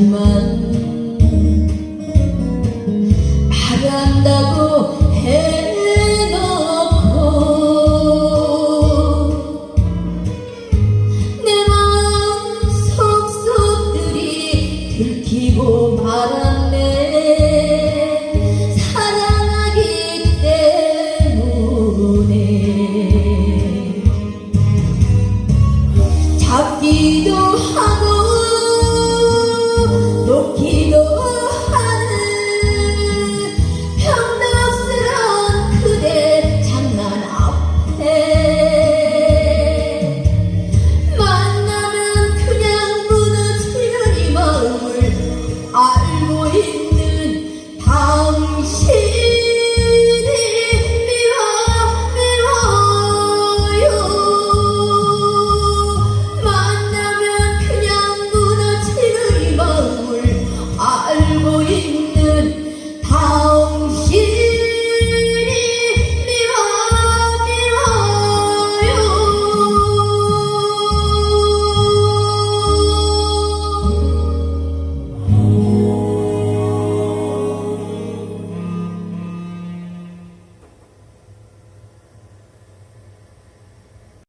하지만 말한다고 해놓고 내 마음 속속들이 들키고 말았네. 사랑하기 때문에. 잡기도 하고